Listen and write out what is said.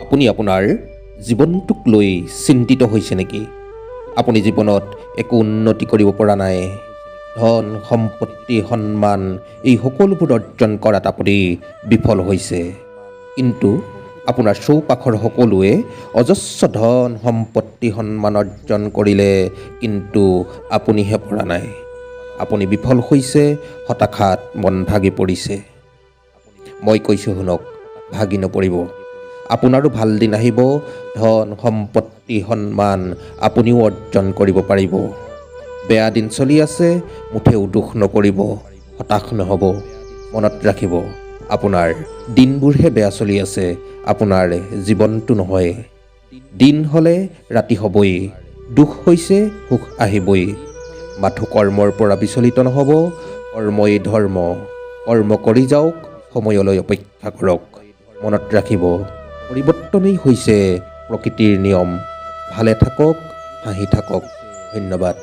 আপুনি আপোনাৰ জীৱনটোক লৈ চিন্তিত হৈছে নেকি? আপুনি জীৱনত একো উন্নতি কৰিব পৰা নাই। ধন, সম্পত্তি, সন্মান, এই সকলোবোৰ অৰ্জন কৰাত আপুনি বিফল হৈছে। কিন্তু আপোনাৰ চৌপাশৰ সকলোৱে অজস্ৰ ধন, সম্পত্তি, সন্মান অৰ্জন কৰিলে কিন্তু আপুনিহে পৰা নাই। আপুনি বিফল হৈছে, হতাশাত মন ভাগি পৰিছে। মই কৈছোঁ শুনক, ভাগি নপৰিব। আপোনাৰো ভাল দিন আহিব। ধন সম্পত্তি সন্মান আপুনিও অৰ্জন কৰিব পাৰিব। বেয়া দিন চলি আছে মুঠেও দুখ নকৰিব হতাশ নহ'ব মনত ৰাখিব। আপোনাৰ দিনবোৰহে বেয়া চলি আছে আপোনাৰ জীৱনটো নহয়। দিন হ'লে ৰাতি হ'বই দুখ হৈছে সুখ আহিবই। মাথো কৰ্মৰ পৰা বিচলিত নহ'ব কৰ্মই ধৰ্ম। কৰ্ম কৰি যাওক সময়লৈ অপেক্ষা কৰক মনত ৰাখিব। পৰিৱৰ্তনেই হৈছে প্ৰকৃতিৰ নিয়ম। ভালে থাকক হাঁহি থাকক। ধন্যবাদ।